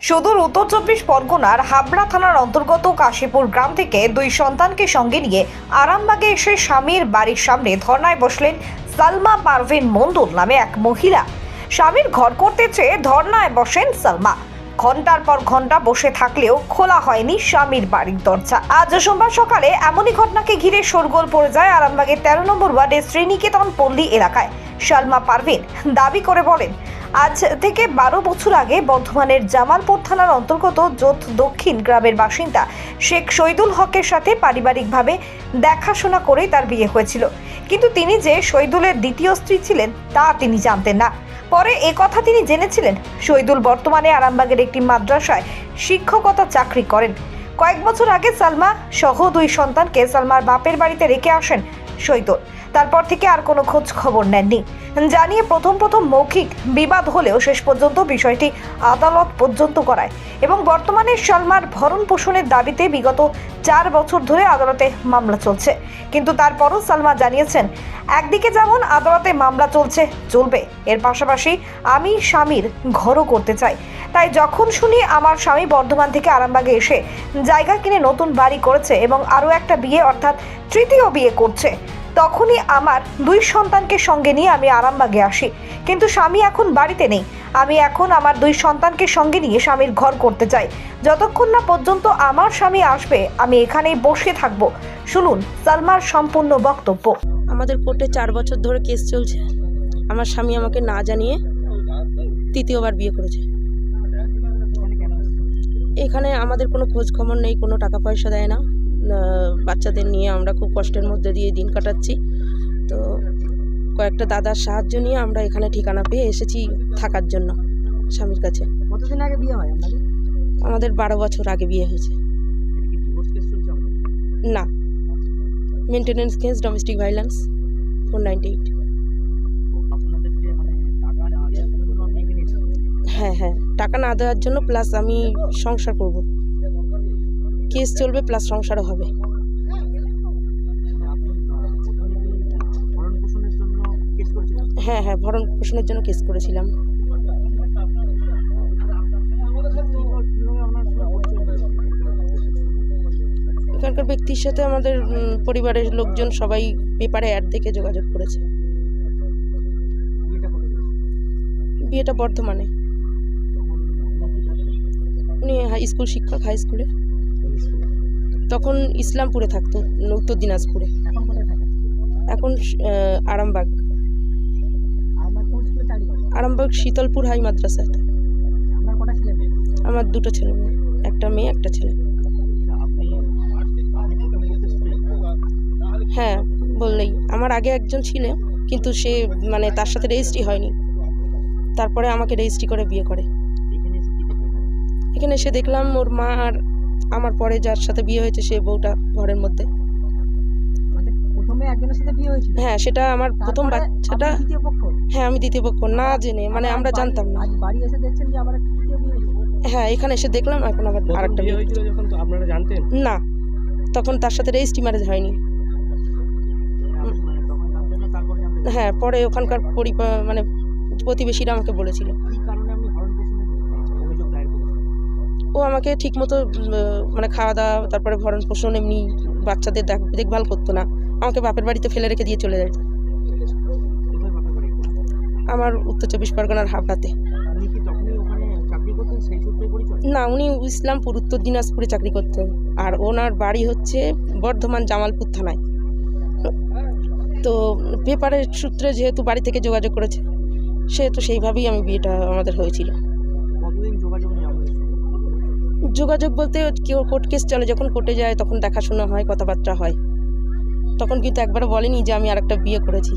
সুদূর উত্তর চব্বিশ পরগনার হাবড়া থানার অন্তর্গত কাশীপুর গ্রাম থেকে দুই সন্তানকে সঙ্গে নিয়ে আরামবাগে এসে স্বামীর বাড়ির সামনে ধর্নায় বসলেন সালমা পারভিন মন্ডল নামে এক মহিলা। স্বামীর ঘর করতে চেয়ে ধর্নায় বসেন সালমা। ঘণ্টার পর ঘণ্টা বসে থাকলেও খোলা হয়নি স্বামীর বাড়ির দরজা। আজ সোমবার সকালে এমনই ঘটনাকে ঘিরে শোরগোল পড়ে যায় আরামবাগের তেরো নম্বর ওয়ার্ডের শ্রীনিকেতন পল্লী এলাকায়। সালমা পারভিন দাবি করে বলেন, আজ থেকে বারো বছর আগে বর্ধমানের জামালপুর থানার অন্তর্গত জোথ দক্ষিণ গ্রামের বাসিন্দা শেখ শহীদুল হকের সাথে পারিবারিকভাবে দেখাশোনা করেই তার বিয়ে হয়েছিল। কিন্তু তিনি যে শহীদুলের দ্বিতীয় স্ত্রী ছিলেন তা তিনি জানতেন না। পরে এ কথা তিনি জেনেছিলেন। শহীদুল বর্তমানে আরামবাগের একটি মাদ্রাসায় শিক্ষকতা চাকরি করেন। কয়েক বছর আগে সালমা সহ দুই সন্তানকে সালমার বাপের বাড়িতে রেখে আসেন শহীদুল। তারপর থেকে আর কোনো খোঁজ খবর নেননি। জানিয়ে প্রথম প্রথম মৌখিক বিবাদ হলেও শেষ পর্যন্ত বিষয়টি আদালত পর্যন্ত করায় এবং বর্তমানে সালমার ভরণ পোষণের দাবিতে বিগত চার বছর ধরে আদালতে মামলা চলছে। কিন্তু তারপরও সালমা জানিয়েছেন, একদিকে যেমন আদালতে মামলা চলছে, চলবে। এর পাশাপাশি আমি স্বামীর ঘরও করতে চাই। তাই যখন শুনি আমার স্বামী বর্ধমান থেকে আরামবাগে এসে জায়গা কিনে নতুন বাড়ি করেছে এবং আরও একটা বিয়ে অর্থাৎ তৃতীয় বিয়ে করছে তখনই আমার দুই সন্তানকে সঙ্গে নিয়ে আমি আরামবাগে আসি। কিন্তু স্বামী এখন বাড়িতে নেই। আমি এখন আমার দুই সন্তানকে সঙ্গে নিয়ে স্বামীর ঘর করতে চাই। যতক্ষণ না পর্যন্ত আমার স্বামী আসবে, আমি এখানেই বসে থাকব। শুনুন, সালমার সম্পূর্ণ বক্তব্য। আমাদের কোর্টে চার বছর ধরে কেস চলছে। আমার স্বামী আমাকে না জানিয়ে তৃতীয়বার বিয়ে করেছে। এখানে আমাদের কোনো খোঁজ খবর নেই, কোনো টাকা পয়সা দেয় না। বাচ্চাদের নিয়ে আমরা খুব কষ্টের মধ্যে দিয়ে দিন কাটাচ্ছি। তো কয়েকটা দাদার সাহায্য নিয়ে আমরা এখানে ঠিকানা পেয়ে এসেছি থাকার জন্য স্বামীর কাছে। কতদিন আগে বিয়ে হয় আমাদের? বারো বছর আগে বিয়ে হয়েছে। না। Maintenance case domestic violence four ninety eight হ্যাঁ হ্যাঁ। টাকা না দেওয়ার জন্য প্লাস আমি সংসার করব। কেস চলবে প্লাস সংসারও হবে। হ্যাঁ হ্যাঁ ভরণ পোষণের জন্য কেস করেছিলাম। এখানকার ব্যক্তির সাথে আমাদের পরিবারের লোকজন সবাই পেপারে অ্যাড দেখে যোগাযোগ করেছে। বিয়েটা বর্ধমানে? উনি স্কুল শিক্ষক হাই স্কুলে তখন ইসলামপুরে থাকতো উত্তর দিনাজপুরে। এখন আরামবাগ। আরামবাগ শীতলপুর হাই মেয়ে? আমার দুটো ছেলে মেয়ে একটা মেয়ে একটা ছেলে। আচ্ছা, হ্যাঁ বললেই। আমার আগে একজন ছিল কিন্তু সে মানে তার সাথে রেজিস্ট্রি হয়নি। তারপরে আমাকে রেজিস্ট্রি করে বিয়ে করে। এখানে এসে দেখলাম ওর মা আর আমার পরে যার সাথে বিয়ে হয়েছে সে বউটা ঘরের মধ্যে। মানে প্রথমে একজনের সাথে বিয়ে হয়েছিল? হ্যাঁ সেটা আমার প্রথম বাচ্চাটা আপনি দ্বিতীয় পক্ষ? হ্যাঁ আমি দ্বিতীয় পক্ষ না জেনে মানে আমরা জানতাম না। আজ বাড়ি এসে দেখছেন যে আবার একটা তৃতীয় বিয়ে হয়েছে হ্যাঁ এখানে এসে দেখলাম এখন আবার আরেকটা বিয়ে হয়েছিল যখন তো আপনারা জানতেন? না তখন তার সাথে রেজিস্ট্রি ম্যারেজ হয়নি। মানে তখন জানতেন না তারপরে জানতেন। হ্যাঁ পরে ওখানকার পরিবার মানে প্রতিবেশীরা আমাকে বলেছিল। ও আমাকে ঠিকমতো মানে খাওয়া দাওয়া তারপরে ভরণ পোষণ এমনি বাচ্চাদের দেখ দেখভাল করতো না। আমাকে বাপের বাড়িতে ফেলে রেখে দিয়ে চলে বাড়ি আমার উত্তর চব্বিশ পরগনার হাবড়াতে। না উনি ইসলামপুর উত্তর দিনাজপুরে চাকরি করতেন। আর ওনার বাড়ি হচ্ছে বর্ধমান জামালপুর থানায়। তো পেপারের সূত্রে যেহেতু বাড়ি থেকে যোগাযোগ করেছে সেহেতু সেইভাবেই আমি বিয়েটা আমাদের হয়েছিল। যোগাযোগ? যোগাযোগ বলতে কেউ কোর্ট কেস চলে যখন কোর্টে যায় তখন দেখাশোনা হয় কথাবার্তা হয়। তখন কিন্তু একবারও বলেনি যে আমি আরেকটা বিয়ে করেছি।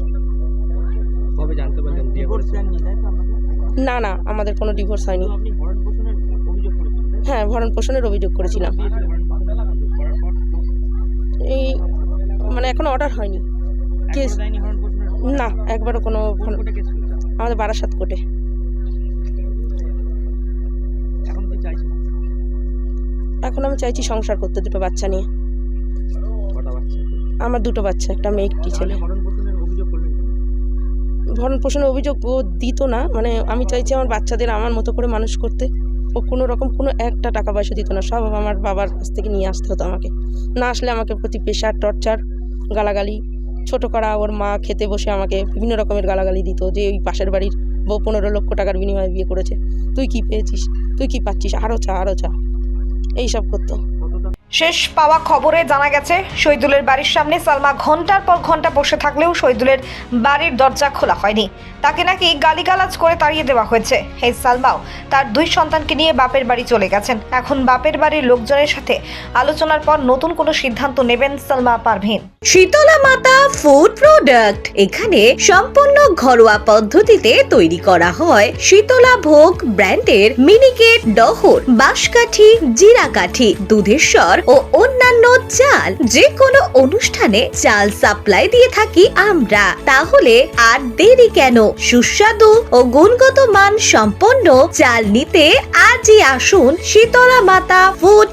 না না আমাদের কোনো ডিভোর্স হয়নি? হ্যাঁ ভরণ পোষণের অভিযোগ করেছিলাম। এই মানে এখনও অর্ডার হয়নি। কেস না একবারও কোনো আমাদের বারাসাত কোর্টে এখন আমি চাইছি সংসার করতে দুটো বাচ্চা নিয়ে। আমার দুটো বাচ্চা একটা মেয়ে একটি ছেলে। ভরণ পোষণের অভিযোগ ও দিত না মানে আমি চাইছি আমার বাচ্চাদের আমার মতো করে মানুষ করতে। ও কোনো রকম কোনো একটা টাকা পয়সা দিত না সব আমার বাবার কাছ থেকে নিয়ে আসতে হতো আমাকে। না আসলে আমাকে প্রতি প্রেশার টর্চার গালাগালি ছোট করা ওর মা খেতে বসে আমাকে বিভিন্ন রকমের গালাগালি দিত যে ওই পাশের বাড়ির বউ পনেরো লক্ষ টাকার বিনিময়ে বিয়ে করেছে। তুই কি পেয়েছিস? তুই কি পাচ্ছিস? আরও চা আরও চা। এইসব করতো। শেষ পাওয়া খবরে জানা গেছে, শহীদুলের বাড়ির সামনে সালমা ঘণ্টার পর ঘণ্টা বসে থাকলেও শহীদুলের বাড়ির দরজা খোলা হয়নি। তাকে নাকি গালিগালাজ করে তাড়িয়ে দেওয়া হয়েছে। এই সালমাও, তার দুই সন্তানকে নিয়ে বাপের বাড়ি চলে গেছেন। এখন বাপের বাড়ির লোকজনের সাথে আলোচনার পর নতুন কোনো সিদ্ধান্ত নেবেন সালমা পারভিন। শীতলা মাতা ফুড প্রোডাক্ট, এখানে সম্পূর্ণ ঘরোয়া পদ্ধতিতে তৈরি করা হয়। শীতলা ভোগ ব্র্যান্ডের মিনিকেট, ডহর, বাঁশকাঠি, জিরাকাঠি দুধেশ্বর ও অন্যান্য চাল যে কোনো অনুষ্ঠানে চাল সাপ্লাই দিয়ে থাকি আমরা। তাহলে আর দেরি কেন? সুস্বাদু ও গুণগত মান সম্পন্ন চাল নিতে আজই আসুন শীতলা মাতা ফুড